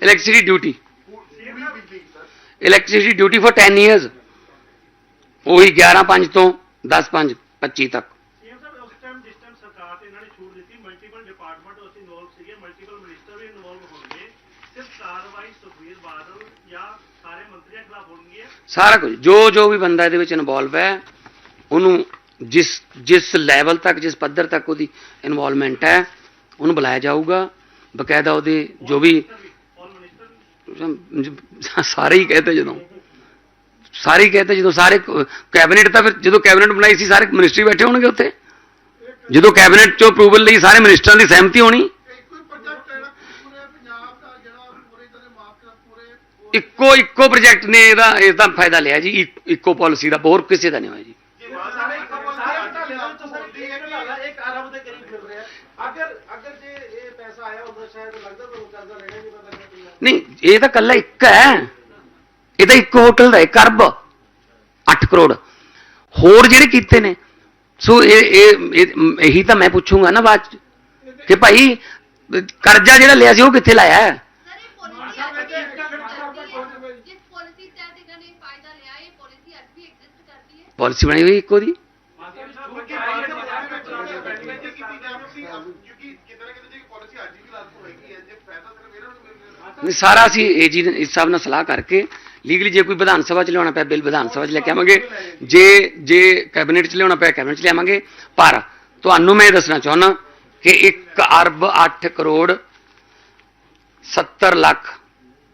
electricity duty. Electricity duty for 10 years. ਉਹੀ 11 5 ਤੋਂ 10 5 25 ਤੱਕ। ਸਾਰਾ ਕੁਝ ਜੋ ਜੋ ਵੀ ਬੰਦਾ ਇਹਦੇ ਵਿੱਚ ਇਨਵੋਲਵ ਹੈ ਉਹਨੂੰ ਜਿਸ ਜਿਸ ਲੈਵਲ ਤੱਕ ਜਿਸ ਪੱਧਰ ਤੱਕ ਉਹਦੀ ਇਨਵੋਲਵਮੈਂਟ ਹੈ ਉਹਨੂੰ ਬੁਲਾਇਆ ਜਾਊਗਾ। ਬਕਾਇਦਾ ਉਹਦੇ ਜੋ ਵੀ ਸਾਰੇ ਹੀ ਕਹਤੇ ਜਦੋਂ। ਸਾਰੇ ਹੀ ਕਹਤੇ ਜਦੋਂ ਸਾਰੇ ਕੈਬਨਿਟ ਤਾਂ ਫਿਰ ਜਦੋਂ ਕੈਬਨਿਟ ਬਣਾਈ ਸੀ, ਸਾਰੇ ਮਿਨਿਸਟਰੀ ਬੈਠੇ ਹੋਣਗੇ ਉੱਥੇ। ਜਦੋਂ ਕੈਬਨਿਟ ਚੋਂ ਅਪਰੂਵਲ ਲਈ ਸਾਰੇ ਮਿਨਿਸਟਰਾਂ ਦੀ ਸਹਿਮਤੀ ਹੋਣੀ। ਇੱਕੋ ਇੱਕੋ ਪ੍ਰੋਜੈਕਟ ਨੇ ਇਹਦਾ ਇਸ ਦਾ ਫਾਇਦਾ ਲਿਆ ਜੀ। ਇੱਕੋ ਪਾਲਿਸੀ ਦਾ, ਹੋਰ ਕਿਸੇ ਦਾ ਨਹੀਂ ਹੋਇਆ ਜੀ ਸਾਰੇ ਸਾਰੇ ਲੈਵਲ ਤੋਂ ਸਰ ਇੱਕ ਲਾਲਾ ਇੱਕ ਅਰਬ ਦੇ ਕਰੀਬ ਮਿਲ ਰਿਹਾ ਅਗਰ ਅਗਰ ਜੇ ਇਹ ਪੈਸਾ ਆਇਆ ਹੁੰਦਾ ਸ਼ਾਇਦ ਲੱਗਦਾ ਤੁਹਾਨੂੰ ਕਰਜ਼ਾ ਲੈਣਾ ਹੀ ਨਹੀਂ ਪਤਾ ਲੱਗਦਾ ਨਹੀਂ ਇਹ ਤਾਂ ਕੱਲਾ ਇੱਕ ਹੈ। ਇਹ ਤਾਂ ਇੱਕ ਹੋਟਲ ਦਾ ਇੱਕ ਅਰਬ 8 ਕਰੋੜ। ਹੋਰ ਜਿਹੜੇ ਕੀਤੇ ਨੇ ਸੋ ਇਹ ਇਹ ਇਹ- ਤਾਂ ਮੈਂ ਪੁੱਛੂੰਗਾ ਨਾ ਬਾਅਦ ਚ ਕਿ ਭਾਈ ਕਰਜ਼ਾ ਜਿਹੜਾ ਲਿਆ ਸੀ ਉਹ ਕਿੱਥੇ ਲਾਇਆ ਹੈ? ਸਰ ਇਹ ਪਾਲਿਸੀ ਅੱਜ ਵੀ ਐਗਜ਼ਿਸਟ ਕਰਦੀ ਨਹੀਂ ਸਾਰਾ ਅਸੀਂ ਇਹ ਜੀ ਇਸ ਹਿਸਾਬ ਨਾਲ ਸਲਾਹ ਕਰਕੇ ਲੀਗਲੀ ਜੇ ਕੋਈ ਵਿਧਾਨ ਸਭਾ ਚ ਲਿਆਉਣਾ ਪਿਆ, ਬਿੱਲ ਵਿਧਾਨ ਸਭਾ ਚ ਲੈ ਕੇ ਆਵਾਂਗੇ। ਜੇ ਜੇ ਕੈਬਨਿਟ ਚ ਲਿਆਉਣਾ ਪਿਆ, ਕੈਬਨਿਟ ਚ ਲਿਆਵਾਂਗੇ ਪਰ ਤੁਹਾਨੂੰ ਮੈਂ ਇਹ ਦੱਸਣਾ ਚਾਹੁੰਦਾ ਕਿ 1 ਅਰਬ 8 ਕਰੋੜ 70 ਲੱਖ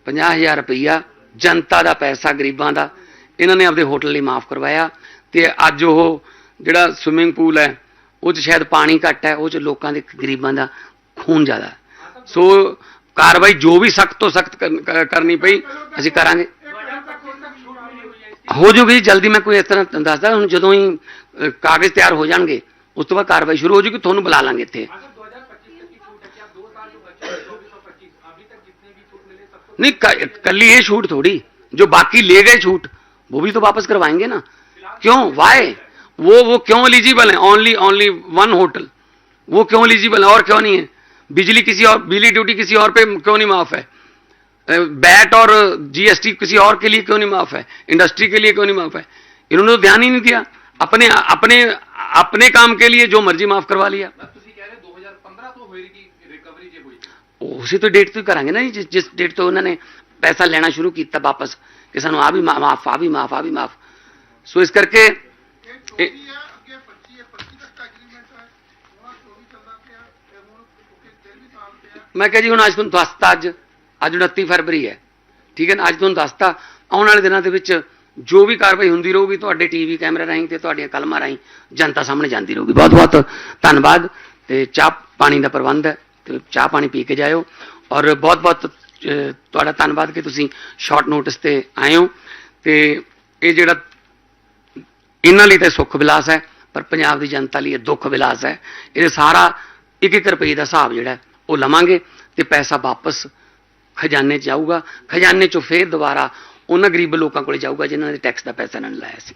50 ਹਜ਼ਾਰ ਰੁਪਈਆ ਜਨਤਾ ਦਾ ਪੈਸਾ ਗਰੀਬਾਂ ਦਾ, ਇਹਨਾਂ ਨੇ ਆਪਦੇ ਹੋਟਲ ਲਈ ਮਾਫ ਕਰਵਾਇਆ ਤੇ ਅੱਜ ਉਹ ਜਿਹੜਾ ਸਵਿਮਿੰਗ ਪੂਲ ਹੈ, ਉਹ 'ਚ ਸ਼ਾਇਦ ਪਾਣੀ ਘੱਟ ਹੈ, ਉਹ 'ਚ ਲੋਕਾਂ ਦੇ ਗਰੀਬਾਂ ਦਾ ਖੂਨ ਜ਼ਿਆਦਾ ਸੋ ਸੋ ਕਾਰਵਾਈ ਜੋ ਵੀ ਸਖਤ ਤੋਂ ਸਖਤ ਕਰਨੀ ਪਈ ਅਸੀਂ ਕਰਾਂਗੇ ਹੋ ਜੂਗੀ ਜੀ, ਜਲਦੀ ਮੈਂ ਕੋਈ ਇਸ ਤਰ੍ਹਾਂ ਤੁਹਾਨੂੰ ਦੱਸਦਾ ਹੁਣ ਜਦੋਂ ਹੀ ਅ, ਕਾਗਜ਼ ਤਿਆਰ ਹੋ ਜਾਣਗੇ ਉਸ ਤੋਂ ਬਾਅਦ ਕਾਰਵਾਈ ਸ਼ੁਰੂ ਹੋ ਜੂਗੀ ਤੁਹਾਨੂੰ ਬੁਲਾ ਲਾਂਗੇ ਇੱਥੇ नहीं क- कल्ली ये छूट थोड़ी जो बाकी ले गए छूट वो भी तो वापस करवाएंगे ना क्यों वाई वो वो क्यों एलिजिबल है ओनली ओनली वन होटल वो क्यों एलिजिबल है और क्यों नहीं है बिजली किसी और बिजली ड्यूटी किसी और पे क्यों नहीं माफ है बैट और जीएसटी किसी और के लिए क्यों नहीं माफ है इंडस्ट्री के लिए क्यों नहीं माफ है इन्होंने तो ध्यान ही नहीं दिया अपने अपने अपने काम के लिए जो मर्जी माफ करवा लिया ਮੈਂ ਤੁਸੀਂ ਕਹਿ ਰਹੇ 2015 ਤੋਂ ਹੋਏਗੀ ਰਿਕਵਰੀ ਜੇ ਹੋਈ ਉਸੇ ਤੋਂ ਡੇਟ ਤੋਂ ਹੀ ਕਰਾਂਗੇ ਨਾ ਜੀ, ਜਿਸ ਜਿਸ ਡੇਟ ਤੋਂ ਉਹਨਾਂ ਨੇ ਪੈਸਾ ਲੈਣਾ ਸ਼ੁਰੂ ਕੀਤਾ ਵਾਪਸ ਕਿ ਸਾਨੂੰ ਆ ਵੀ ਮਾ- ਮਾਫ ਆ ਵੀ ਮਾਫ ਆ ਵੀ ਮਾਫ ਸੋ ਇਸ ਕਰਕੇ ਮੈਂ ਕਿਹਾ ਜੀ, ਹੁਣ ਅੱਜ ਤੁਹਾਨੂੰ ਦੱਸਤਾ ਅੱਜ। ਅੱਜ 29 ਫਰਵਰੀ ਹੈ। ਠੀਕ ਹੈ ਨਾ? ਅੱਜ ਤੁਹਾਨੂੰ ਦੱਸਤਾ। ਆਉਣ ਵਾਲੇ ਦਿਨਾਂ ਦੇ ਵਿੱਚ ਜੋ ਵੀ ਕਾਰਵਾਈ ਹੁੰਦੀ ਰਹੂਗੀ, ਤੁਹਾਡੇ ਟੀਵੀ ਕੈਮਰੇ ਰਾਹੀਂ ਤੇ ਤੁਹਾਡੀਆਂ ਕਲਮਾਂ ਰਾਹੀਂ ਜਨਤਾ ਸਾਹਮਣੇ ਜਾਂਦੀ ਰਹੂਗੀ। ਬਹੁਤ ਬਹੁਤ ਧੰਨਵਾਦ ਤੇ ਚਾਹ ਪਾਣੀ ਦਾ ਪ੍ਰਬੰਧ ਹੈ ਤੇ ਚਾਹ ਪਾਣੀ ਪੀ ਕੇ ਜਾਇਓ। ਔਰ ਬਹੁਤ ਬਹੁਤ ਤੁਹਾਡਾ ਧੰਨਵਾਦ ਕਿ ਤੁਸੀਂ ਸ਼ਾਰਟ ਨੋਟਿਸ ਤੇ ਆਏ ਹੋ। ਤੇ ਇਹ ਜਿਹੜਾ ਇਹਨਾਂ ਲਈ ਤਾਂ ਸੁੱਖ ਵਿਲਾਸ ਹੈ, ਪਰ ਪੰਜਾਬ ਦੀ ਜਨਤਾ ਲਈ ਇਹ ਦੁੱਖ ਵਿਲਾਸ ਹੈ। ਇਹ ਸਾਰਾ ਇੱਕ ਇੱਕ ਰੁਪਏ ਦਾ ਹਿਸਾਬ ਜਿਹੜਾ ਉਹ ਲਵਾਂਗੇ ਤੇ ਪੈਸਾ ਵਾਪਸ ਖਜ਼ਾਨੇ 'ਚ ਜਾਊਗਾ। ਖਜ਼ਾਨੇ 'ਚੋਂ ਫੇਰ ਦੁਬਾਰਾ ਉਹਨਾਂ ਗਰੀਬ ਲੋਕਾਂ ਕੋਲ ਜਾਊਗਾ ਜਿਨ੍ਹਾਂ ਨੇ ਟੈਕਸ ਦਾ ਪੈਸਾ ਇਹਨਾਂ ਨੇ ਲਾਇਆ ਸੀ।